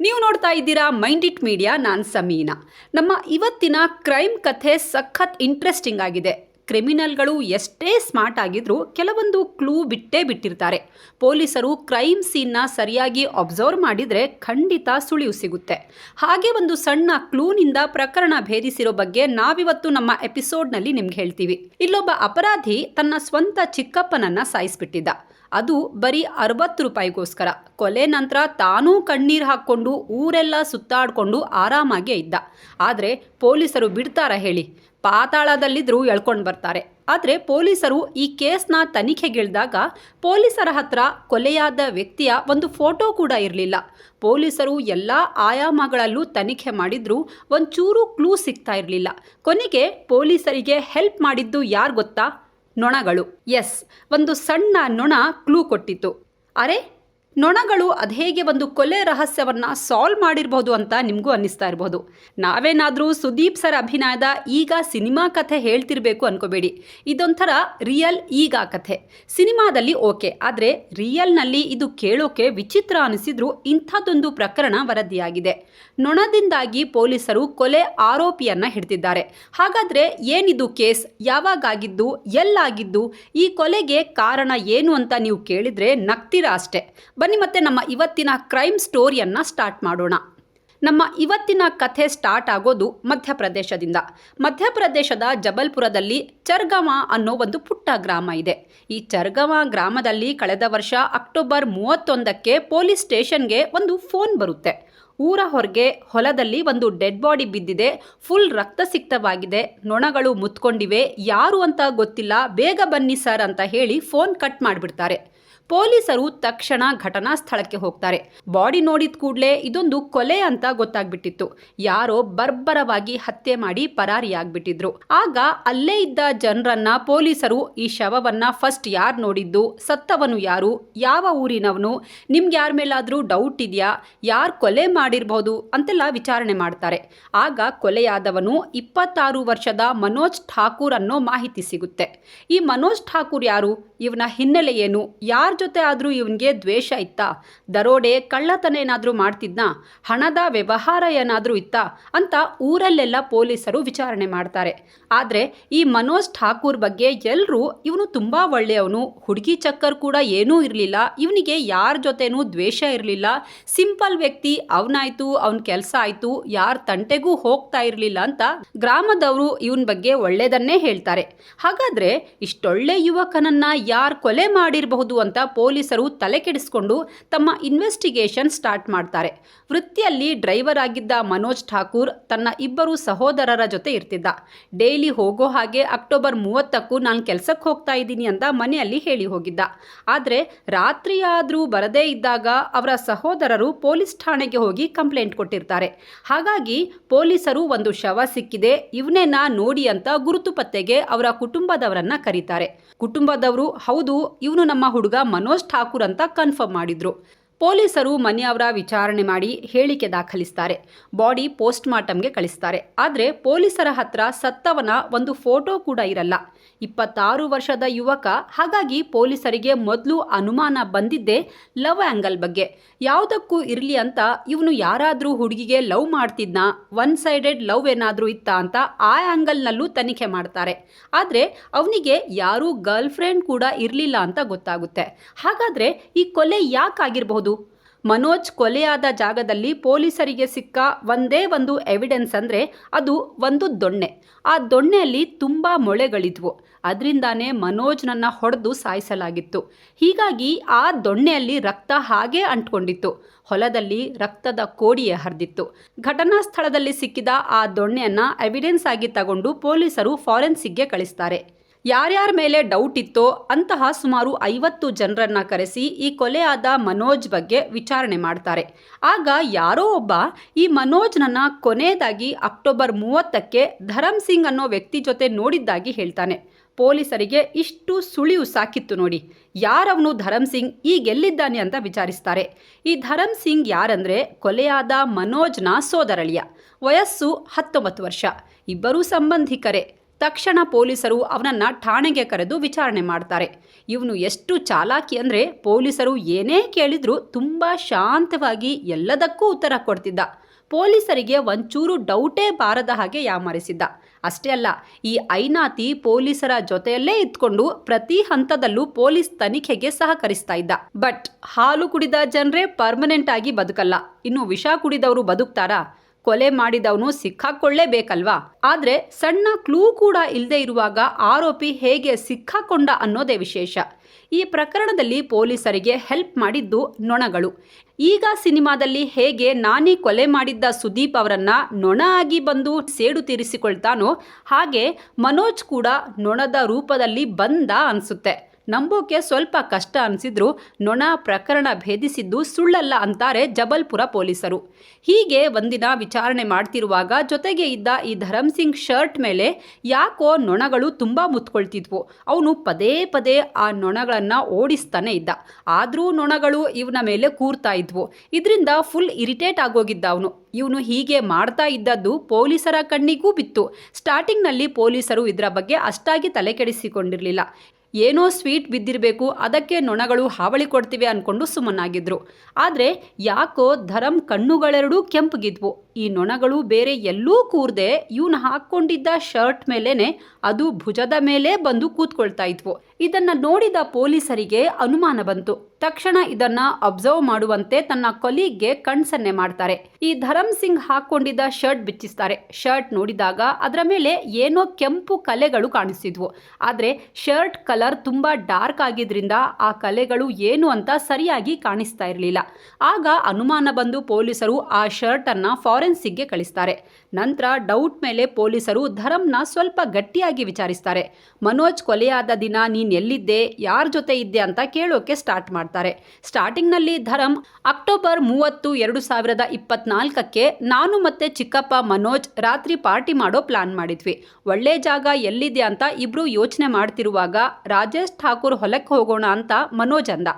ನೀವು ನೋಡ್ತಾ ಇದ್ದೀರಾ ಮೈಂಡ್ ಇಟ್ ಮೀಡಿಯಾ, ನಾನು ಸಮೀನಾ. ನಮ್ಮ ಇವತ್ತಿನ ಕ್ರೈಮ್ ಕಥೆ ಸಖತ್ ಇಂಟ್ರೆಸ್ಟಿಂಗ್ ಆಗಿದೆ. ಕ್ರಿಮಿನಲ್ಗಳು ಎಷ್ಟೇ ಸ್ಮಾರ್ಟ್ ಆಗಿದ್ರೂ ಕೆಲವೊಂದು ಕ್ಲೂ ಬಿಟ್ಟೇ ಬಿಟ್ಟಿರ್ತಾರೆ. ಪೊಲೀಸರು ಕ್ರೈಮ್ ಸೀನ್ನ ಸರಿಯಾಗಿ ಅಬ್ಸರ್ವ್ ಮಾಡಿದರೆ ಖಂಡಿತ ಸುಳಿವು ಸಿಗುತ್ತೆ. ಹಾಗೆ ಒಂದು ಸಣ್ಣ ಕ್ಲೂನಿಂದ ಪ್ರಕರಣ ಭೇದಿಸಿರೋ ಬಗ್ಗೆ ನಾವಿವತ್ತು ನಮ್ಮ ಎಪಿಸೋಡ್ನಲ್ಲಿ ನಿಮ್ಗೆ ಹೇಳ್ತೀವಿ. ಇಲ್ಲೊಬ್ಬ ಅಪರಾಧಿ ತನ್ನ ಸ್ವಂತ ಚಿಕ್ಕಪ್ಪನನ್ನ ಸಾಯಿಸ್ಬಿಟ್ಟಿದ್ದ. ಅದು ಬರೀ ಅರವತ್ತು ರೂಪಾಯಿಗೋಸ್ಕರ. ಕೊಲೆ ನಂತರ ತಾನೂ ಕಣ್ಣೀರು ಹಾಕ್ಕೊಂಡು ಊರೆಲ್ಲ ಸುತ್ತಾಡಿಕೊಂಡು ಆರಾಮಾಗೇ ಇದ್ದ. ಆದರೆ ಪೊಲೀಸರು ಬಿಡ್ತಾರ ಹೇಳಿ? ಪಾತಾಳದಲ್ಲಿದ್ದರೂ ಎಳ್ಕೊಂಡು ಬರ್ತಾರೆ. ಆದರೆ ಪೊಲೀಸರು ಈ ಕೇಸ್ನ ತನಿಖೆಗಿಳಿದಾಗ ಪೊಲೀಸರ ಹತ್ರ ಕೊಲೆಯಾದ ವ್ಯಕ್ತಿಯ ಒಂದು ಫೋಟೋ ಕೂಡ ಇರಲಿಲ್ಲ. ಪೊಲೀಸರು ಎಲ್ಲ ಆಯಾಮಗಳಲ್ಲೂ ತನಿಖೆ ಮಾಡಿದ್ರೂ ಒಂಚೂರು ಕ್ಲೂ ಸಿಗ್ತಾ ಇರಲಿಲ್ಲ. ಕೊನೆಗೆ ಪೊಲೀಸರಿಗೆ ಹೆಲ್ಪ್ ಮಾಡಿದ್ದು ಯಾರು ಗೊತ್ತಾ? ನೊಣಗಳು. ಎಸ್. ಒಂದು ಸಣ್ಣ ನೊಣ ಕ್ಲೂ ಕೊಟ್ಟಿತು ಅರೆ ನೊಣಗಳು ಅದೇಗೆ ಒಂದು ಕೊಲೆ ರಹಸ್ಯವನ್ನು ಸಾಲ್ವ್ ಮಾಡಿರ್ಬೋದು ಅಂತ ನಿಮಗೂ ಅನ್ನಿಸ್ತಾ ಇರ್ಬೋದು. ನಾವೇನಾದರೂ ಸುದೀಪ್ ಸರ್ ಅಭಿನಯದ ಈಗ ಸಿನಿಮಾ ಕಥೆ ಹೇಳ್ತಿರಬೇಕು ಅನ್ಕೋಬೇಡಿ. ಇದೊಂಥರ ರಿಯಲ್ ಈಗ ಕಥೆ. ಸಿನಿಮಾದಲ್ಲಿ ಓಕೆ, ಆದರೆ ರಿಯಲ್ನಲ್ಲಿ ಇದು ಕೇಳೋಕೆ ವಿಚಿತ್ರ ಅನಿಸಿದ್ರೂ ಇಂಥದ್ದೊಂದು ಪ್ರಕರಣ ವರದಿಯಾಗಿದೆ. ನೊಣದಿಂದಾಗಿ ಪೊಲೀಸರು ಕೊಲೆ ಆರೋಪಿಯನ್ನು ಹಿಡಿದಿದ್ದಾರೆ. ಹಾಗಾದರೆ ಏನಿದು ಕೇಸ್? ಯಾವಾಗಾಗಿದ್ದು? ಎಲ್ಲಾಗಿದ್ದು? ಈ ಕೊಲೆಗೆ ಕಾರಣ ಏನು ಅಂತ ನೀವು ಕೇಳಿದರೆ ನಗ್ತೀರಾ ಅಷ್ಟೇ. ಬನ್ನಿ ಮತ್ತೆ ನಮ್ಮ ಇವತ್ತಿನ ಕ್ರೈಮ್ ಸ್ಟೋರಿಯನ್ನು ಸ್ಟಾರ್ಟ್ ಮಾಡೋಣ. ನಮ್ಮ ಇವತ್ತಿನ ಕಥೆ ಸ್ಟಾರ್ಟ್ ಆಗೋದು ಮಧ್ಯಪ್ರದೇಶದಿಂದ. ಮಧ್ಯಪ್ರದೇಶದ ಜಬಲ್ಪುರದಲ್ಲಿ ಚರ್ಗವ ಅನ್ನೋ ಒಂದು ಪುಟ್ಟ ಗ್ರಾಮ ಇದೆ. ಈ ಚರ್ಗವ ಗ್ರಾಮದಲ್ಲಿ ಕಳೆದ ವರ್ಷ ಅಕ್ಟೋಬರ್ ಮೂವತ್ತೊಂದಕ್ಕೆ ಪೊಲೀಸ್ ಸ್ಟೇಷನ್ಗೆ ಒಂದು ಫೋನ್ ಬರುತ್ತೆ. ಊರ ಹೊರಗೆ ಹೊಲದಲ್ಲಿ ಒಂದು ಡೆಡ್ ಬಾಡಿ ಬಿದ್ದಿದೆ. ಫುಲ್ ರಕ್ತಸಿಕ್ತವಾಗಿದೆ ನೊಣಗಳು ಮುತ್ಕೊಂಡಿವೆ. ಯಾರು ಅಂತ ಗೊತ್ತಿಲ್ಲ. ಬೇಗ ಬನ್ನಿ ಸರ್ ಅಂತ ಹೇಳಿ ಫೋನ್ ಕಟ್ ಮಾಡಿಬಿಡ್ತಾರೆ. ಪೊಲೀಸರು ತಕ್ಷಣ ಘಟನಾ ಸ್ಥಳಕ್ಕೆ ಹೋಗ್ತಾರೆ. ಬಾಡಿ ನೋಡಿದ ಕೂಡಲೇ ಇದೊಂದು ಕೊಲೆ ಅಂತ ಗೊತ್ತಾಗ್ಬಿಟ್ಟಿತ್ತು. ಯಾರೋ ಬರ್ಬರವಾಗಿ ಹತ್ಯೆ ಮಾಡಿ ಪರಾರಿಯಾಗ್ಬಿಟ್ಟಿದ್ರು. ಆಗ ಅಲ್ಲೇ ಇದ್ದ ಜನರನ್ನ ಪೊಲೀಸರು ಈ ಶವವನ್ನ ಫಸ್ಟ್ ಯಾರು ನೋಡಿದ್ದು, ಸತ್ತವನು ಯಾರು, ಯಾವ ಊರಿನವನು, ನಿಮ್ಗೆ ಯಾರ ಮೇಲಾದರೂ ಡೌಟ್ ಇದೆಯಾ, ಯಾರು ಕೊಲೆ ಮಾಡಿರ್ಬೋದು ಅಂತೆಲ್ಲ ವಿಚಾರಣೆ ಮಾಡ್ತಾರೆ. ಆಗ ಕೊಲೆಯಾದವನು ಇಪ್ಪತ್ತಾರು ವರ್ಷದ ಮನೋಜ್ ಠಾಕೂರ್ ಅನ್ನೋ ಮಾಹಿತಿ ಸಿಗುತ್ತೆ. ಈ ಮನೋಜ್ ಠಾಕೂರ್ ಯಾರು, ಇವನ ಹಿನ್ನೆಲೆ ಏನು, ಯಾರ ಜೊತೆ ಆದರೂ ಇವನಿಗೆ ದ್ವೇಷ ಇತ್ತಾ? ದರೋಡೆ ಕಳ್ಳತನ ಏನಾದರೂ ಮಾಡ್ತಿದ್ನಾ? ಹಣದ ವ್ಯವಹಾರ ಏನಾದರೂ ಇತ್ತಾ? ಅಂತ ಊರಲ್ಲೆಲ್ಲ ಪೊಲೀಸರು ವಿಚಾರಣೆ ಮಾಡ್ತಾರೆ. ಆದರೆ ಈ ಮನೋಜ್ ಠಾಕೂರ್ ಬಗ್ಗೆ ಎಲ್ಲರೂ ಇವನು ತುಂಬ ಒಳ್ಳೆಯವನು. ಹುಡುಗಿ ಚಕ್ಕರ್ ಕೂಡ ಏನೂ ಇರಲಿಲ್ಲ. ಇವನಿಗೆ ಯಾರ ಜೊತೆನೂ ದ್ವೇಷ ಇರಲಿಲ್ಲ. ಸಿಂಪಲ್ ವ್ಯಕ್ತಿ, ಅವನಾಯ್ತು, ಅವನ ಕೆಲಸ ಆಯಿತು. ಯಾರ ತಂಟೆಗೂ ಹೋಗ್ತಾ ಇರಲಿಲ್ಲ ಅಂತ ಗ್ರಾಮದವರು ಇವನ ಬಗ್ಗೆ ಒಳ್ಳೆಯದನ್ನೇ ಹೇಳ್ತಾರೆ. ಹಾಗಾದರೆ ಇಷ್ಟೊಳ್ಳೆ ಯುವಕನನ್ನ ಯಾರು ಕೊಲೆ ಮಾಡಿರಬಹುದು ಅಂತ ಪೊಲೀಸರು ತಲೆ ಕೆಡಿಸಿಕೊಂಡು ತಮ್ಮ ಇನ್ವೆಸ್ಟಿಗೇಷನ್ ಸ್ಟಾರ್ಟ್ ಮಾಡ್ತಾರೆ. ವೃತ್ತಿಯಲ್ಲಿ ಡ್ರೈವರ್ ಆಗಿದ್ದ ಮನೋಜ್ ಠಾಕೂರ್ ತನ್ನ ಇಬ್ಬರು ಸಹೋದರರ ಜೊತೆ ಇರ್ತಿದ್ದ. ಡೈಲಿ ಹೋಗೋ ಹಾಗೆ ಅಕ್ಟೋಬರ್ ಮೂವತ್ತಕ್ಕೂ ನಾನು ಕೆಲಸಕ್ಕೆ ಹೋಗ್ತಾ ಇದ್ದೀನಿ ಅಂತ ಮನೆಯಲ್ಲಿ ಹೇಳಿ ಹೋಗಿದ್ದ. ಆದರೆ ರಾತ್ರಿಯಾದರೂ ಬರದೇ ಇದ್ದಾಗ ಅವರ ಸಹೋದರರು ಪೊಲೀಸ್ ಠಾಣೆಗೆ ಹೋಗಿ ಕಂಪ್ಲೇಂಟ್ ಕೊಟ್ಟಿರ್ತಾರೆ. ಹಾಗಾಗಿ ಪೊಲೀಸರು ಒಂದು ಶವ ಸಿಕ್ಕಿದೆ, ಇವನೇನ ನೋಡಿ ಅಂತ ಗುರುತು ಪತ್ತೆಗೆ ಅವರ ಕುಟುಂಬದವರನ್ನ ಕರೀತಾರೆ. ಕುಟುಂಬದವರು, ಹೌದು, ಇವನು ನಮ್ಮ ಹುಡುಗ ಮನೋಜ್ ಠಾಕೂರ್ ಅಂತ ಕನ್ಫರ್ಮ್ ಮಾಡಿದ್ರು. ಪೊಲೀಸರು ಮನೆಯವರ ವಿಚಾರಣೆ ಮಾಡಿ ಹೇಳಿಕೆ ದಾಖಲಿಸ್ತಾರೆ. ಬಾಡಿ ಪೋಸ್ಟ್ ಮಾರ್ಟಮ್ಗೆ ಕಳಿಸ್ತಾರೆ. ಆದರೆ ಪೊಲೀಸರ ಹತ್ರ ಸತ್ತವನ ಒಂದು ಫೋಟೋ ಕೂಡ ಇರಲ್ಲ. ಇಪ್ಪತ್ತಾರು ವರ್ಷದ ಯುವಕ, ಹಾಗಾಗಿ ಪೊಲೀಸರಿಗೆ ಮೊದಲು ಅನುಮಾನ ಬಂದಿದ್ದೆ ಲವ್ ಆ್ಯಂಗಲ್ ಬಗ್ಗೆ. ಯಾವುದಕ್ಕೂ ಇರಲಿ ಅಂತ ಇವನು ಯಾರಾದರೂ ಹುಡುಗಿಗೆ ಲವ್ ಮಾಡ್ತಿದ್ನಾ ಒನ್ ಸೈಡೆಡ್ ಲವ್ ಏನಾದರೂ ಇತ್ತಾ ಅಂತ ಆ ಆ್ಯಂಗಲ್ನಲ್ಲೂ ತನಿಖೆ ಮಾಡ್ತಾರೆ. ಆದರೆ ಅವನಿಗೆ ಯಾರೂ ಗರ್ಲ್ ಫ್ರೆಂಡ್ ಕೂಡ ಇರಲಿಲ್ಲ ಅಂತ ಗೊತ್ತಾಗುತ್ತೆ. ಹಾಗಾದರೆ ಈ ಕೊಲೆ ಯಾಕಾಗಿರಬಹುದು? ಮನೋಜ್ ಕೊಲೆಯಾದ ಜಾಗದಲ್ಲಿ ಪೊಲೀಸರಿಗೆ ಸಿಕ್ಕ ಒಂದೇ ಒಂದು ಎವಿಡೆನ್ಸ್ ಅಂದರೆ ಅದು ಒಂದು ದೊಣ್ಣೆ. ಆ ದೊಣ್ಣೆಯಲ್ಲಿ ತುಂಬ ಮೊಳೆಗಳಿದ್ವು. ಅದರಿಂದಾನೇ ಮನೋಜ್ನನ್ನು ಹೊಡೆದು ಸಾಯಿಸಲಾಗಿತ್ತು. ಹೀಗಾಗಿ ಆ ದೊಣ್ಣೆಯಲ್ಲಿ ರಕ್ತ ಹಾಗೆ ಅಂಟ್ಕೊಂಡಿತ್ತು. ಹೊಲದಲ್ಲಿ ರಕ್ತದ ಕೋಡಿಯೇ ಹರಿದಿತ್ತು. ಘಟನಾ ಸ್ಥಳದಲ್ಲಿ ಸಿಕ್ಕಿದ ಆ ದೊಣ್ಣೆಯನ್ನು ಎವಿಡೆನ್ಸ್ ಆಗಿ ತಗೊಂಡು ಪೊಲೀಸರು ಫಾರೆನ್ಸಿಕ್ಗೆ ಕಳಿಸ್ತಾರೆ. ಯಾರ್ಯಾರ ಮೇಲೆ ಡೌಟ್ ಇತ್ತೋ ಅಂತಹ ಸುಮಾರು ಐವತ್ತು ಜನರನ್ನ ಕರೆಸಿ ಈ ಕೊಲೆಯಾದ ಮನೋಜ್ ಬಗ್ಗೆ ವಿಚಾರಣೆ ಮಾಡ್ತಾರೆ. ಆಗ ಯಾರೋ ಒಬ್ಬ ಈ ಮನೋಜ್ನನ್ನ ಕೊನೆಯದಾಗಿ ಅಕ್ಟೋಬರ್ ಮೂವತ್ತಕ್ಕೆ ಧರಮ್ ಸಿಂಗ್ ಅನ್ನೋ ವ್ಯಕ್ತಿ ಜೊತೆ ನೋಡಿದ್ದಾಗಿ ಹೇಳ್ತಾನೆ. ಪೊಲೀಸರಿಗೆ ಇಷ್ಟು ಸುಳಿವು ಸಾಕಿತ್ತು ನೋಡಿ. ಯಾರವನು ಧರಮ್ ಸಿಂಗ್ ಈಗೆಲ್ಲಿದ್ದಾನೆ ಅಂತ ವಿಚಾರಿಸ್ತಾರೆ. ಈ ಧರಮ್ ಸಿಂಗ್ ಯಾರಂದ್ರೆ ಕೊಲೆಯಾದ ಮನೋಜ್ನ ಸೋದರಳಿಯ. ವಯಸ್ಸು ಹತ್ತೊಂಬತ್ತು ವರ್ಷ. ಇಬ್ಬರೂ ಸಂಬಂಧಿಕರೇ. ತಕ್ಷಣ ಪೊಲೀಸರು ಅವನನ್ನ ಠಾಣೆಗೆ ಕರೆದು ವಿಚಾರಣೆ ಮಾಡ್ತಾರೆ. ಇವನು ಎಷ್ಟು ಚಾಲಾಕಿ ಅಂದರೆ ಪೊಲೀಸರು ಏನೇ ಕೇಳಿದರೂ ತುಂಬ ಶಾಂತವಾಗಿ ಎಲ್ಲದಕ್ಕೂ ಉತ್ತರ ಕೊಡ್ತಿದ್ದ. ಪೊಲೀಸರಿಗೆ ಒಂಚೂರು ಡೌಟೇ ಬಾರದ ಹಾಗೆ ಯಾಮಾರಿಸಿದ್ದ. ಅಷ್ಟೇ ಅಲ್ಲ, ಈ ಐನಾತಿ ಪೊಲೀಸರ ಜೊತೆಯಲ್ಲೇ ಇದ್ಕೊಂಡು ಪ್ರತಿ ಹಂತದಲ್ಲೂ ಪೊಲೀಸ್ ತನಿಖೆಗೆ ಸಹಕರಿಸ್ತಾ ಇದ್ದ. ಬಟ್ ಹಾಲು ಕುಡಿದ ಜನರೇ ಪರ್ಮನೆಂಟ್ ಆಗಿ ಬದುಕಲ್ಲ. ಇನ್ನು ವಿಷ ಕುಡಿದವರು ಬದುಕ್ತಾರಾ? ಕೊಲೆ ಮಾಡಿದವನು ಸಿಕ್ಕಾಕೊಳ್ಳೇಬೇಕಲ್ವಾ? ಆದ್ರೆ ಸಣ್ಣ ಕ್ಲೂ ಕೂಡ ಇಲ್ಲದೆ ಇರುವಾಗ ಆರೋಪಿ ಹೇಗೆ ಸಿಕ್ಕಾಕೊಂಡ ಅನ್ನೋದೇ ವಿಶೇಷ. ಈ ಪ್ರಕರಣದಲ್ಲಿ ಪೊಲೀಸರಿಗೆ ಹೆಲ್ಪ್ ಮಾಡಿದ್ದು ನೊಣಗಳು. ಈಗ ಸಿನಿಮಾದಲ್ಲಿ ಹೇಗೆ ನಾನಿ ಕೊಲೆ ಮಾಡಿದ್ದ ಸುದೀಪ್ ಅವರನ್ನ ನೊಣ ಆಗಿ ಬಂದು ಸೇಡು ತೀರಿಸಿಕೊಳ್ತಾನೋ ಹಾಗೆ ಮನೋಜ್ ಕೂಡ ನೊಣದ ರೂಪದಲ್ಲಿ ಬಂದ ಅನ್ಸುತ್ತೆ. ನಂಬೋಕೆ ಸ್ವಲ್ಪ ಕಷ್ಟ ಅನಿಸಿದ್ರು ನೊಣ ಪ್ರಕರಣ ಭೇದಿಸಿದ್ದು ಸುಳ್ಳಲ್ಲ ಅಂತಾರೆ ಜಬಲ್ಪುರ ಪೊಲೀಸರು. ಹೀಗೆ ಒಂದಿನ ವಿಚಾರಣೆ ಮಾಡ್ತಿರುವಾಗ ಜೊತೆಗೆ ಇದ್ದ ಈ ಧರಮ್ ಸಿಂಗ್ ಶರ್ಟ್ ಮೇಲೆ ಯಾಕೋ ನೊಣಗಳು ತುಂಬ ಮುತ್ಕೊಳ್ತಿದ್ವು. ಅವನು ಪದೇ ಪದೇ ಆ ನೊಣಗಳನ್ನು ಓಡಿಸ್ತಾನೆ ಇದ್ದ. ಆದರೂ ನೊಣಗಳು ಇವನ ಮೇಲೆ ಕೂರ್ತಾ ಇದ್ವು. ಇದರಿಂದ ಫುಲ್ ಇರಿಟೇಟ್ ಆಗೋಗಿದ್ದ ಅವನು. ಇವನು ಹೀಗೆ ಮಾಡ್ತಾ ಇದ್ದದ್ದು ಪೊಲೀಸರ ಕಣ್ಣಿಗೂ ಬಿತ್ತು. ಸ್ಟಾರ್ಟಿಂಗ್ನಲ್ಲಿ ಪೊಲೀಸರು ಇದರ ಬಗ್ಗೆ ಅಷ್ಟಾಗಿ ತಲೆ ಕೆಡಿಸಿಕೊಂಡಿರಲಿಲ್ಲ ಏನೋ ಸ್ವೀಟ್ ಬಿದ್ದಿರಬೇಕು ಅದಕ್ಕೆ ನೊಣಗಳು ಹಾವಳಿ ಕೊಡ್ತಿವೆ ಅಂದ್ಕೊಂಡು ಸುಮ್ಮನಾಗಿದ್ರು. ಆದರೆ ಯಾಕೋ ಧರಂ ಕಣ್ಣುಗಳೆರಡೂ ಕೆಂಪಗಿದ್ವು. ಈ ನೊಣಗಳು ಬೇರೆ ಎಲ್ಲೂ ಕೂರ್ದೆ ಇವನು ಹಾಕ್ಕೊಂಡಿದ್ದ ಶರ್ಟ್ ಮೇಲೇನೆ ಅದು ಭುಜದ ಮೇಲೆ ಬಂದು ಕೂತ್ಕೊಳ್ತಾ ಇದ್ವು. ಇದನ್ನ ನೋಡಿದ ಪೊಲೀಸರಿಗೆ ಅನುಮಾನ ಬಂತು. ತಕ್ಷಣ ಇದನ್ನ ಅಬ್ಸರ್ವ್ ಮಾಡುವಂತೆ ತನ್ನ ಕೊಲೀಗ್ಗೆ ಕಣ್ಸನ್ನೆ ಮಾಡ್ತಾರೆ. ಈ ಧರಮ್ ಸಿಂಗ್ ಹಾಕೊಂಡಿದ್ದ ಶರ್ಟ್ ಬಿಚ್ಚಿಸ್ತಾರೆ. ಶರ್ಟ್ ನೋಡಿದಾಗ ಅದರ ಮೇಲೆ ಏನೋ ಕೆಂಪು ಕಲೆಗಳು ಕಾಣಿಸ್ತಿದ್ವು. ಆದರೆ ಶರ್ಟ್ ಕಲರ್ ತುಂಬಾ ಡಾರ್ಕ್ ಆಗಿದ್ರಿಂದ ಆ ಕಲೆಗಳು ಏನು ಅಂತ ಸರಿಯಾಗಿ ಕಾಣಿಸ್ತಾ ಇರಲಿಲ್ಲ. ಆಗ ಅನುಮಾನ ಬಂದು ಪೊಲೀಸರು ಆ ಶರ್ಟ್ ಅನ್ನ ಫಾರೆನ್ಸಿಕ್ಗೆ ಕಳಿಸ್ತಾರೆ. ನಂತರ ಡೌಟ್ ಮೇಲೆ ಪೊಲೀಸರು ಧರಂನ ಸ್ವಲ್ಪ ಗಟ್ಟಿಯಾಗಿ ವಿಚಾರಿಸ್ತಾರೆ. ಮನೋಜ್, ಕೊಲೆಯಾದ ದಿನ, ನೀನ್ ಎಲ್ಲಿದ್ದೆ, ಯಾರ ಜೊತೆ ಇದ್ದೆ ಅಂತ ಕೇಳೋಕೆ ಸ್ಟಾರ್ಟ್ ಮಾಡ್ತಾರೆ. ಸ್ಟಾರ್ಟಿಂಗ್ನಲ್ಲಿ ಧರಂ ಅಕ್ಟೋಬರ್ ಮೂವತ್ತು, ಎರಡು ಸಾವಿರದ ಇಪ್ಪತ್ನಾಲ್ಕಕ್ಕೆ ನಾನು ಮತ್ತೆ ಚಿಕ್ಕಪ್ಪ, ಮನೋಜ್ ರಾತ್ರಿ ಪಾರ್ಟಿ ಮಾಡೋ ಪ್ಲಾನ್ ಮಾಡಿದ್ವಿ. ಒಳ್ಳೆ ಜಾಗ ಎಲ್ಲಿದೆ ಅಂತ ಇಬ್ರು ಯೋಚನೆ ಮಾಡ್ತಿರುವಾಗ ರಾಜೇಶ್ ಠಾಕೂರ್ ಹೊಲಕ್ಕೆ ಹೋಗೋಣ ಅಂತ ಮನೋಜ್ ಅಂದ.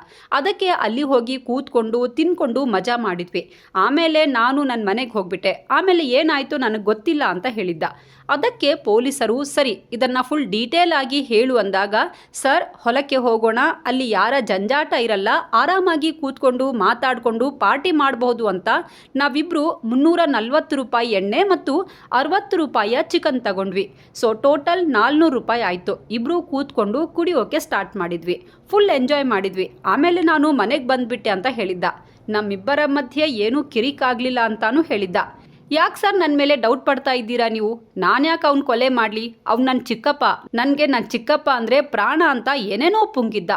ಅದಕ್ಕೆ ಅಲ್ಲಿ ಹೋಗಿ ಕೂತ್ಕೊಂಡು, ತಿನ್ಕೊಂಡು ಮಜಾ ಮಾಡಿದ್ವಿ. ಆಮೇಲೆ ನಾನು ನನ್ನ ಮನೆಗೆ ಹೋಗ್ಬಿಟ್ಟೆ ಆಮೇಲೆ ಏನಾಯಿತು ನನಗೆ ಗೊತ್ತಿಲ್ಲ ಅಂತ ಹೇಳಿದ್ದ. ಅದಕ್ಕೆ ಪೊಲೀಸರು, ಸರಿ, ಇದನ್ನು ಫುಲ್ ಡೀಟೇಲ್ ಆಗಿ ಹೇಳು ಅಂದಾಗ, ಸರ್, ಹೊಲಕ್ಕೆ ಹೋಗೋಣ. ಅಲ್ಲಿ ಯಾರ ಜಂಜಾಟ ಇರಲ್ಲ. ಆರಾಮಾಗಿ ಕೂತ್ಕೊಂಡು ಮಾತಾಡಿಕೊಂಡು ಪಾರ್ಟಿ ಮಾಡಬಹುದು ಅಂತ. ನಾವಿಬ್ಬರು ಮುನ್ನೂರ ನಲ್ವತ್ತು ರೂಪಾಯಿ ಎಣ್ಣೆ ಮತ್ತು ಅರವತ್ತು ರೂಪಾಯಿಯ ಚಿಕನ್ ತಗೊಂಡ್ವಿ. ಸೊ ಟೋಟಲ್ ನಾಲ್ನೂರು ರೂಪಾಯಿ ಆಯಿತು. ಇಬ್ಬರು ಕೂತ್ಕೊಂಡು ಕುಡಿಯೋಕೆ ಸ್ಟಾರ್ಟ್ ಮಾಡಿದ್ವಿ. ಫುಲ್ ಎಂಜಾಯ್ ಮಾಡಿದ್ವಿ. ಆಮೇಲೆ ನಾನು ಮನೆಗೆ ಬಂದ್ಬಿಟ್ಟೆ ಅಂತ ಹೇಳಿದ್ದ. ನಮ್ಮಿಬ್ಬರ ಮಧ್ಯೆ ಏನೂ ಕಿರಿಕಾಗಲಿಲ್ಲ ಅಂತಾನೂ ಹೇಳಿದ್ದ. ಯಾಕೆ ಸರ್ ನನ್ನ ಮೇಲೆ ಡೌಟ್ ಪಡ್ತಾ ಇದ್ದೀರಾ ನೀವು? ನಾನ್ಯಾಕೆ ಅವ್ನು ಕೊಲೆ ಮಾಡಲಿ? ಅವ್ನು ನನ್ನ ಚಿಕ್ಕಪ್ಪ. ನನಗೆ ನನ್ನ ಚಿಕ್ಕಪ್ಪ ಅಂದರೆ ಪ್ರಾಣ ಅಂತ ಏನೇನೋ ಪುಂಗಿದ್ದ.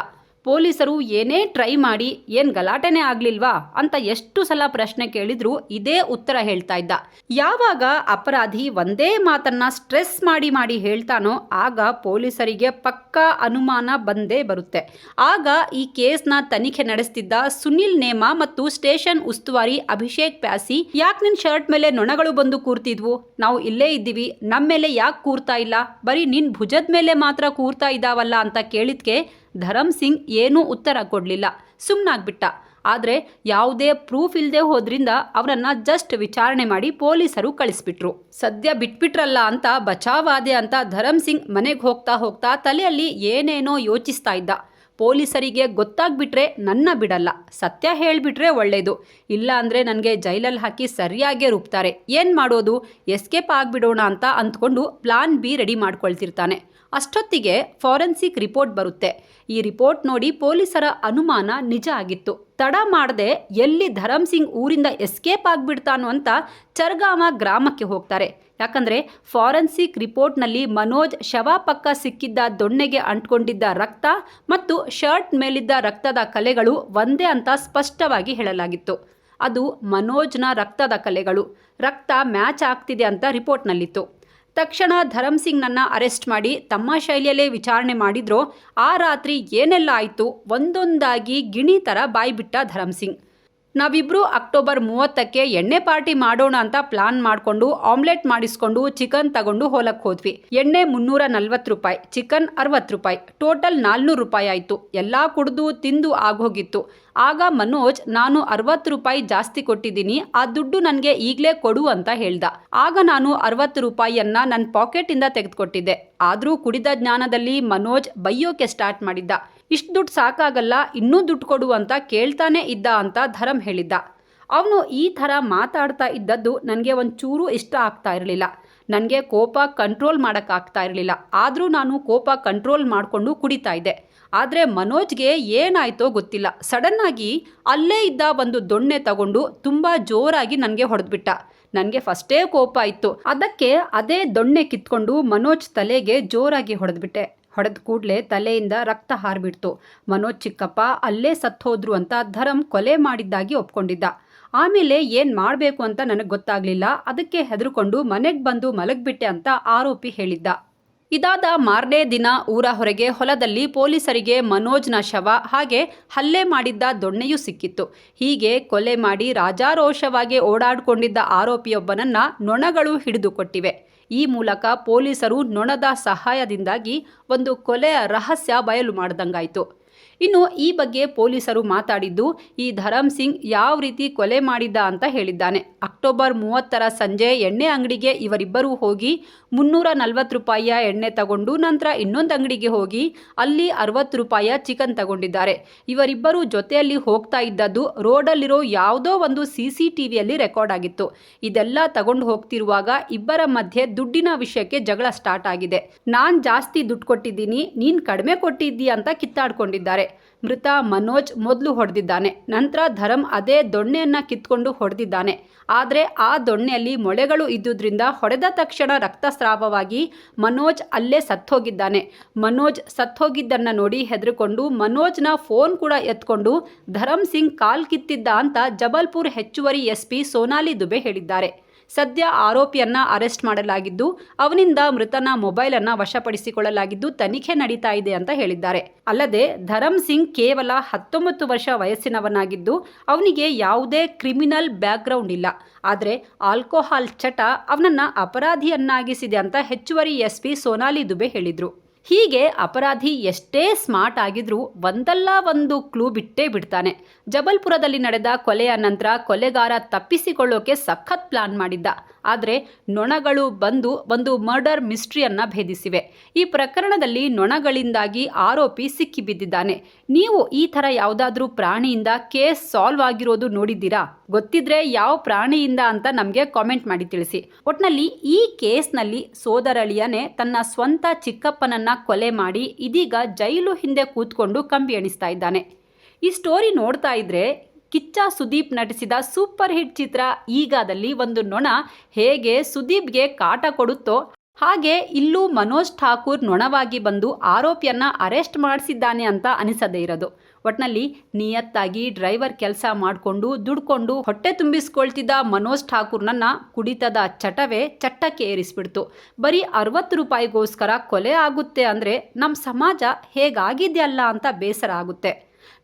ಪೊಲೀಸರು ಏನೇ ಟ್ರೈ ಮಾಡಿ ಏನು ಗಲಾಟೆನೇ ಆಗಲಿಲ್ವಾ ಅಂತ ಎಷ್ಟು ಸಲ ಪ್ರಶ್ನೆ ಕೇಳಿದ್ರು ಇದೇ ಉತ್ತರ ಹೇಳ್ತಾ ಇದ್ದ. ಯಾವಾಗ ಅಪರಾಧಿ ಒಂದೇ ಮಾತನ್ನ ಸ್ಟ್ರೆಸ್ ಮಾಡಿ ಮಾಡಿ ಹೇಳ್ತಾನೋ ಆಗ ಪೊಲೀಸರಿಗೆ ಪಕ್ಕಾ ಅನುಮಾನ ಬಂದೇ ಬರುತ್ತೆ. ಆಗ ಈ ಕೇಸ್ನ ತನಿಖೆ ನಡೆಸ್ತಿದ್ದ ಸುನಿಲ್ ನೇಮ ಮತ್ತು ಸ್ಟೇಷನ್ ಉಸ್ತುವಾರಿ ಅಭಿಷೇಕ್ ಪ್ಯಾಸಿ, ಯಾಕೆ ನಿನ್ನ ಶರ್ಟ್ ಮೇಲೆ ನೊಣಗಳು ಬಂದು ಕೂರ್ತಿದ್ವು? ನಾವು ಇಲ್ಲೇ ಇದ್ದೀವಿ ನಮ್ಮ ಮೇಲೆ ಯಾಕೆ ಕೂರ್ತಾ ಇಲ್ಲ? ಬರೀ ನಿನ್ ಭುಜದ ಮೇಲೆ ಮಾತ್ರ ಕೂರ್ತಾ ಇದ್ದಾವಲ್ಲ ಅಂತ ಕೇಳಿದ್ಕೆ ಧರಮ್ ಸಿಂಗ್ ಏನೂ ಉತ್ತರ ಕೊಡಲಿಲ್ಲ. ಸುಮ್ಮನಾಗ್ಬಿಟ್ಟ ಆದರೆ ಯಾವುದೇ ಪ್ರೂಫ್ ಇಲ್ಲದೆ ಹೋದ್ರಿಂದ ಅವರನ್ನ ಜಸ್ಟ್ ವಿಚಾರಣೆ ಮಾಡಿ ಪೊಲೀಸರು ಕಳಿಸ್ಬಿಟ್ರು. ಸದ್ಯ ಬಿಟ್ಬಿಟ್ರಲ್ಲ ಅಂತ ಬಚಾವಾದೆ ಅಂತ ಧರಮ್ ಸಿಂಗ್ ಮನೆಗೆ ಹೋಗ್ತಾ ಹೋಗ್ತಾ ತಲೆಯಲ್ಲಿ ಏನೇನೋ ಯೋಚಿಸ್ತಾ ಇದ್ದ. ಪೊಲೀಸರಿಗೆ ಗೊತ್ತಾಗ್ಬಿಟ್ರೆ ನನ್ನ ಬಿಡಲ್ಲ. ಸತ್ಯ ಹೇಳಿಬಿಟ್ರೆ ಒಳ್ಳೆಯದು ಇಲ್ಲ ಅಂದರೆ ನನಗೆ ಜೈಲಲ್ಲಿ ಹಾಕಿ ಸರಿಯಾಗೇ ರೂಪ್ತಾರೆ ಏನು ಮಾಡೋದು? ಎಸ್ಕೇಪ್ ಆಗಿಬಿಡೋಣ ಅಂತ ಅಂದ್ಕೊಂಡು ಪ್ಲಾನ್ ಬಿ ರೆಡಿ ಮಾಡ್ಕೊಳ್ತಿರ್ತಾನೆ. ಅಷ್ಟೊತ್ತಿಗೆ ಫಾರೆನ್ಸಿಕ್ ರಿಪೋರ್ಟ್ ಬರುತ್ತೆ. ಈ ರಿಪೋರ್ಟ್ ನೋಡಿ ಪೊಲೀಸರ ಅನುಮಾನ ನಿಜ ಆಗಿತ್ತು. ತಡ ಮಾಡದೆ ಎಲ್ಲಿ ಧರಮ್ ಸಿಂಗ್ ಊರಿಂದ ಎಸ್ಕೇಪ್ ಆಗಿಬಿಡ್ತಾನೋ ಅಂತ ಚರ್ಗಾಮ ಗ್ರಾಮಕ್ಕೆ ಹೋಗ್ತಾರೆ. ಯಾಕಂದರೆ ಫಾರೆನ್ಸಿಕ್ ರಿಪೋರ್ಟ್ನಲ್ಲಿ ಮನೋಜ್ ಶವ ಪಕ್ಕ ಸಿಕ್ಕಿದ್ದ ದೊಣ್ಣೆಗೆ ಅಂಟ್ಕೊಂಡಿದ್ದ ರಕ್ತ ಮತ್ತು ಶರ್ಟ್ ಮೇಲಿದ್ದ ರಕ್ತದ ಕಲೆಗಳು ಒಂದೇ ಅಂತ ಸ್ಪಷ್ಟವಾಗಿ ಹೇಳಲಾಗಿತ್ತು. ಅದು ಮನೋಜ್ನ ರಕ್ತದ ಕಲೆಗಳು. ರಕ್ತ ಮ್ಯಾಚ್ ಆಗ್ತಿದೆ ಅಂತ ರಿಪೋರ್ಟ್ನಲ್ಲಿತ್ತು. ತಕ್ಷಣ ಧರಮ್ ಸಿಂಗ್ನನ್ನು ಅರೆಸ್ಟ್ ಮಾಡಿ, ತಮ್ಮ ಶೈಲಿಯಲ್ಲೇ ವಿಚಾರಣೆ ಮಾಡಿದ್ರೋ, ಆ ರಾತ್ರಿ ಏನೆಲ್ಲ ಆಯಿತು ಒಂದೊಂದಾಗಿ ಗಿಣಿ ಥರ ಬಾಯ್ಬಿಟ್ಟ ಧರಮ್ ಸಿಂಗ್. ನಾವಿಬ್ರು ಅಕ್ಟೋಬರ್ ಮೂವತ್ತಕ್ಕೆ ಎಣ್ಣೆ ಪಾರ್ಟಿ ಮಾಡೋಣ ಅಂತ ಪ್ಲಾನ್ ಮಾಡಿಕೊಂಡು ಆಮ್ಲೆಟ್ ಮಾಡಿಸ್ಕೊಂಡು ಚಿಕನ್ ತಗೊಂಡು ಹೊಲಕ್ಕೆ ಹೋದ್ವಿ. ಎಣ್ಣೆ ಮುನ್ನೂರ ನಲ್ವತ್ತು ರೂಪಾಯಿ, ಚಿಕನ್ ಅರವತ್ತು ರೂಪಾಯಿ, ಟೋಟಲ್ ನಾಲ್ನೂರು ರೂಪಾಯಿ ಆಯಿತು. ಎಲ್ಲ ಕುಡಿದು ತಿಂದು ಆಗೋಗಿತ್ತು. ಆಗ ಮನೋಜ್, ನಾನು ಅರವತ್ತು ರೂಪಾಯಿ ಜಾಸ್ತಿ ಕೊಟ್ಟಿದ್ದೀನಿ, ಆ ದುಡ್ಡು ನನಗೆ ಈಗಲೇ ಕೊಡು ಅಂತ ಹೇಳ್ದ. ಆಗ ನಾನು ಅರವತ್ತು ರೂಪಾಯಿಯನ್ನ ನನ್ನ ಪಾಕೆಟಿಂದ ತೆಗೆದುಕೊಟ್ಟಿದ್ದೆ. ಆದರೂ ಕುಡಿದ ಜ್ಞಾನದಲ್ಲಿ ಮನೋಜ್ ಬೈಯೋಕೆ ಸ್ಟಾರ್ಟ್ ಮಾಡಿದ್ದ. ಇಷ್ಟು ದುಡ್ಡು ಸಾಕಾಗಲ್ಲ, ಇನ್ನೂ ದುಡ್ಡು ಕೊಡು ಅಂತ ಕೇಳ್ತಾನೆ ಇದ್ದ ಅಂತ ಧರಂ ಹೇಳಿದ್ದ. ಅವನು ಈ ಥರ ಮಾತಾಡ್ತಾ ಇದ್ದದ್ದು ನನಗೆ ಒಂಚೂರು ಇಷ್ಟ ಆಗ್ತಾ ಇರಲಿಲ್ಲ. ನನಗೆ ಕೋಪ ಕಂಟ್ರೋಲ್ ಮಾಡೋಕ್ಕಾಗ್ತಾ ಇರಲಿಲ್ಲ. ಆದರೂ ನಾನು ಕೋಪ ಕಂಟ್ರೋಲ್ ಮಾಡಿಕೊಂಡು ಕುಡಿತಾ ಇದ್ದೆ. ಆದರೆ ಮನೋಜ್ಗೆ ಏನಾಯ್ತೋ ಗೊತ್ತಿಲ್ಲ. ಸಡನ್ನಾಗಿ ಅಲ್ಲೇ ಇದ್ದ ಒಂದು ದೊಣ್ಣೆ ತಗೊಂಡು ತುಂಬ ಜೋರಾಗಿ ನನಗೆ ಹೊಡೆದ್ಬಿಟ್ಟ. ನನಗೆ ಫಸ್ಟೇ ಕೋಪ ಇತ್ತು. ಅದಕ್ಕೆ ಅದೇ ದೊಣ್ಣೆ ಕಿತ್ಕೊಂಡು ಮನೋಜ್ ತಲೆಗೆ ಜೋರಾಗಿ ಹೊಡೆದ್ಬಿಟ್ಟೆ. ಹೊಡೆದ ಕೂಡಲೇ ತಲೆಯಿಂದ ರಕ್ತ ಹಾರ್ಬಿಡ್ತು. ಮನೋಜ್ ಚಿಕ್ಕಪ್ಪ ಅಲ್ಲೇ ಸತ್ತೋದ್ರು ಅಂತ ಧರಂ ಕೊಲೆ ಮಾಡಿದ್ದಾಗಿ ಒಪ್ಕೊಂಡಿದ್ದ. ಆಮೇಲೆ ಏನು ಮಾಡಬೇಕು ಅಂತ ನನಗೆ ಗೊತ್ತಾಗಲಿಲ್ಲ. ಅದಕ್ಕೆ ಹೆದರ್ಕೊಂಡು ಮನೆಗೆ ಬಂದು ಮಲಗಿಬಿಟ್ಟೆ ಅಂತ ಆರೋಪಿ ಹೇಳಿದ್ದ. ಇದಾದ ಮಾರನೇ ದಿನ ಊರ ಹೊರಗೆ ಹೊಲದಲ್ಲಿ ಪೊಲೀಸರಿಗೆ ಮನೋಜ್ನ ಶವ, ಹಾಗೆ ಹಲ್ಲೆ ಮಾಡಿದ್ದ ದೊಣ್ಣೆಯೂ ಸಿಕ್ಕಿತ್ತು. ಹೀಗೆ ಕೊಲೆ ಮಾಡಿ ರಾಜಾರೋಷವಾಗಿ ಓಡಾಡಿಕೊಂಡಿದ್ದ ಆರೋಪಿಯೊಬ್ಬನನ್ನ ನೊಣಗಳು ಹಿಡಿದುಕೊಟ್ಟಿವೆ ಈ ಮೂಲಕ ಪೊಲೀಸರು ನೊಣದ ಸಹಾಯದಿಂದಾಗಿ ಒಂದು ಕೊಲೆಯ ರಹಸ್ಯ ಬಯಲು ಮಾಡ್ದಂಗಾಯಿತು. ಇನ್ನು ಈ ಬಗ್ಗೆ ಪೊಲೀಸರು ಮಾತಾಡಿದ್ದು, ಈ ಧರಮ್ ಸಿಂಗ್ ಯಾವ ರೀತಿ ಕೊಲೆ ಮಾಡಿದ್ದ ಅಂತ ಹೇಳಿದ್ದಾನೆ. ಅಕ್ಟೋಬರ್ ಮೂವತ್ತರ ಸಂಜೆ ಎಣ್ಣೆ ಅಂಗಡಿಗೆ ಇವರಿಬ್ಬರೂ ಹೋಗಿ ಮುನ್ನೂರ ನಲ್ವತ್ತು ರೂಪಾಯಿಯ ಎಣ್ಣೆ ತಗೊಂಡು ನಂತರ ಇನ್ನೊಂದು ಅಂಗಡಿಗೆ ಹೋಗಿ ಅಲ್ಲಿ ಅರವತ್ತು ರೂಪಾಯಿಯ ಚಿಕನ್ ತಗೊಂಡಿದ್ದಾರೆ. ಇವರಿಬ್ಬರು ಜೊತೆಯಲ್ಲಿ ಹೋಗ್ತಾ ಇದ್ದದ್ದು ರೋಡಲ್ಲಿರೋ ಯಾವುದೋ ಒಂದು ಸಿ ಸಿ ಟಿ ರೆಕಾರ್ಡ್ ಆಗಿತ್ತು. ಇದೆಲ್ಲ ತಗೊಂಡು ಹೋಗ್ತಿರುವಾಗ ಇಬ್ಬರ ಮಧ್ಯೆ ದುಡ್ಡಿನ ವಿಷಯಕ್ಕೆ ಜಗಳ ಸ್ಟಾರ್ಟ್ ಆಗಿದೆ. ನಾನು ಜಾಸ್ತಿ ದುಡ್ಡು ಕೊಟ್ಟಿದ್ದೀನಿ, ನೀನು ಕಡಿಮೆ ಕೊಟ್ಟಿದ್ದೀಯ ಅಂತ ಕಿತ್ತಾಡ್ಕೊಂಡಿದ್ದಾರೆ. ಮೃತ ಮನೋಜ್ ಮೊದಲು ಹೊಡೆದಿದ್ದಾನೆ. ನಂತರ ಧರಮ್ ಅದೇ ದೊಣ್ಣೆಯನ್ನ ಕಿತ್ಕೊಂಡು ಹೊಡೆದಿದ್ದಾನೆ. ಆದರೆ ಆ ದೊಣ್ಣೆಯಲ್ಲಿ ಮೊಳೆಗಳು ಇದ್ದುದರಿಂದ ಹೊಡೆದ ತಕ್ಷಣ ರಕ್ತಸ್ರಾವವಾಗಿ ಮನೋಜ್ ಅಲ್ಲೇ ಸತ್ತೋಗಿದ್ದಾನೆ. ಮನೋಜ್ ಸತ್ತೋಗಿದ್ದನ್ನು ನೋಡಿ ಹೆದರುಕೊಂಡು ಮನೋಜ್ನ ಫೋನ್ ಕೂಡ ಎತ್ಕೊಂಡು ಧರಮ್ ಸಿಂಗ್ ಕಾಲ್ ಕಿತ್ತಿದ್ದ ಅಂತ ಜಬಲ್ಪುರ್ ಹೆಚ್ಚುವರಿ ಎಸ್ಪಿ ಸೋನಾಲಿ ದುಬೆ ಹೇಳಿದ್ದಾರೆ. ಸದ್ಯ ಆರೋಪಿಯನ್ನ ಅರೆಸ್ಟ್ ಮಾಡಲಾಗಿದ್ದು, ಅವನಿಂದ ಮೃತನ ಮೊಬೈಲ್ ಅನ್ನ ವಶಪಡಿಸಿಕೊಳ್ಳಲಾಗಿದ್ದು ತನಿಖೆ ನಡೀತಾ ಇದೆ ಅಂತ ಹೇಳಿದ್ದಾರೆ. ಅಲ್ಲದೆ ಧರಮ್ ಸಿಂಗ್ ಕೇವಲ ಹತ್ತೊಂಬತ್ತು ವರ್ಷ ವಯಸ್ಸಿನವನಾಗಿದ್ದು, ಅವನಿಗೆ ಯಾವುದೇ ಕ್ರಿಮಿನಲ್ ಬ್ಯಾಕ್ಗ್ರೌಂಡ್ ಇಲ್ಲ. ಆದರೆ, ಆಲ್ಕೋಹಾಲ್ ಚಟ ಅವನನ್ನ ಅಪರಾಧಿಯನ್ನಾಗಿಸಿದೆ ಅಂತ ಹೆಚ್ಚುವರಿ ಎಸ್ಪಿ ಸೋನಾಲಿ ದುಬೆ ಹೇಳಿದ್ರು. ಹೀಗೆ ಅಪರಾಧಿ ಎಷ್ಟೇ ಸ್ಮಾರ್ಟ್ ಆಗಿದ್ರೂ ಒಂದಲ್ಲ ಒಂದು ಕ್ಲೂ ಬಿಟ್ಟೇ ಬಿಡ್ತಾನೆ. ಜಬಲ್ಪುರದಲ್ಲಿ ನಡೆದ ಕೊಲೆಯ ನಂತರ ಕೊಲೆಗಾರ ತಪ್ಪಿಸಿಕೊಳ್ಳೋಕೆ ಸಖತ್ ಪ್ಲಾನ್ ಮಾಡಿದ್ದ. ಆದರೆ ನೊಣಗಳು ಬಂದು ಒಂದು ಮರ್ಡರ್ ಮಿಸ್ಟ್ರಿಯನ್ನ ಭೇದಿಸಿವೆ. ಈ ಪ್ರಕರಣದಲ್ಲಿ ನೊಣಗಳಿಂದಾಗಿ ಆರೋಪಿ ಸಿಕ್ಕಿಬಿದ್ದಿದ್ದಾನೆ. ನೀವು ಈ ಥರ ಯಾವುದಾದ್ರೂ ಪ್ರಾಣಿಯಿಂದ ಕೇಸ್ ಸಾಲ್ವ್ ಆಗಿರೋದು ನೋಡಿದ್ದೀರಾ? ಗೊತ್ತಿದ್ರೆ ಯಾವ ಪ್ರಾಣಿಯಿಂದ ಅಂತ ನಮಗೆ ಕಾಮೆಂಟ್ ಮಾಡಿ ತಿಳಿಸಿ. ಒಟ್ನಲ್ಲಿ ಈ ಕೇಸ್ನಲ್ಲಿ ಸೋದರಳಿಯನೇ ತನ್ನ ಸ್ವಂತ ಚಿಕ್ಕಪ್ಪನನ್ನ ಕೊಲೆ ಮಾಡಿ ಇದೀಗ ಜೈಲು ಹಿಂದೆ ಕೂತ್ಕೊಂಡು ಕಂಬಿ ಎಣಿಸ್ತಾ ಇದ್ದಾನೆ. ಈ ಸ್ಟೋರಿ ನೋಡ್ತಾ ಇದ್ರೆ ಕಿಚ್ಚ ಸುದೀಪ್ ನಟಿಸಿದ ಸೂಪರ್ ಹಿಟ್ ಚಿತ್ರ ಈಗಾದಲ್ಲಿ ಒಂದು ನೊಣ ಹೇಗೆ ಸುದೀಪ್ಗೆ ಕಾಟ ಕೊಡುತ್ತೋ ಹಾಗೆ ಇಲ್ಲೂ ಮನೋಜ್ ಠಾಕೂರ್ ನೊಣವಾಗಿ ಬಂದು ಆರೋಪಿಯನ್ನ ಅರೆಸ್ಟ್ ಮಾಡಿಸಿದ್ದಾನೆ ಅಂತ ಅನಿಸದೇ ಇರೋದು. ಒಟ್ನಲ್ಲಿ ನಿಯತ್ತಾಗಿ ಡ್ರೈವರ್ ಕೆಲಸ ಮಾಡಿಕೊಂಡು ದುಡ್ಕೊಂಡು ಹೊಟ್ಟೆ ತುಂಬಿಸ್ಕೊಳ್ತಿದ್ದ ಮನೋಜ್ ಠಾಕೂರ್ನನ್ನ ಕುಡಿತದ ಚಟವೇ ಚಟ್ಟಕ್ಕೆ ಏರಿಸ್ಬಿಡ್ತು. ಬರೀ ಅರವತ್ತು ರೂಪಾಯಿಗೋಸ್ಕರ ಕೊಲೆ ಆಗುತ್ತೆ ಅಂದರೆ ನಮ್ಮ ಸಮಾಜ ಹೇಗಾಗಿದೆಯಲ್ಲ ಅಂತ ಬೇಸರ ಆಗುತ್ತೆ.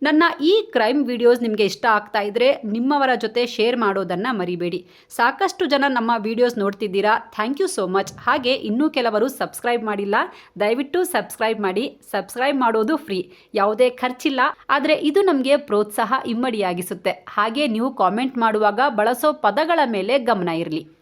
ನನ್ನ ಈ ಕ್ರೈಮ್ ವಿಡಿಯೋಸ್ ನಿಮಗೆ ಇಷ್ಟ ಆಗ್ತಾ ಇದ್ದರೆ ನಿಮ್ಮವರ ಜೊತೆ ಶೇರ್ ಮಾಡೋದನ್ನು ಮರಿಬೇಡಿ. ಸಾಕಷ್ಟು ಜನ ನಮ್ಮ ವಿಡಿಯೋಸ್ ನೋಡ್ತಿದ್ದೀರಾ? Thank you so much. ಹಾಗೆ ಇನ್ನೂ ಕೆಲವರು ಸಬ್ಸ್ಕ್ರೈಬ್ ಮಾಡಿಲ್ಲ, ದಯವಿಟ್ಟು ಸಬ್ಸ್ಕ್ರೈಬ್ ಮಾಡಿ. ಸಬ್ಸ್ಕ್ರೈಬ್ ಮಾಡೋದು ಫ್ರೀ, ಯಾವುದೇ ಖರ್ಚಿಲ್ಲ. ಆದರೆ ಇದು ನಮಗೆ ಪ್ರೋತ್ಸಾಹ ಇಮ್ಮಡಿಯಾಗಿಸುತ್ತೆ. ಹಾಗೆ ನೀವು ಕಾಮೆಂಟ್ ಮಾಡುವಾಗ ಬಳಸೋ ಪದಗಳ ಮೇಲೆ ಗಮನ ಇರಲಿ.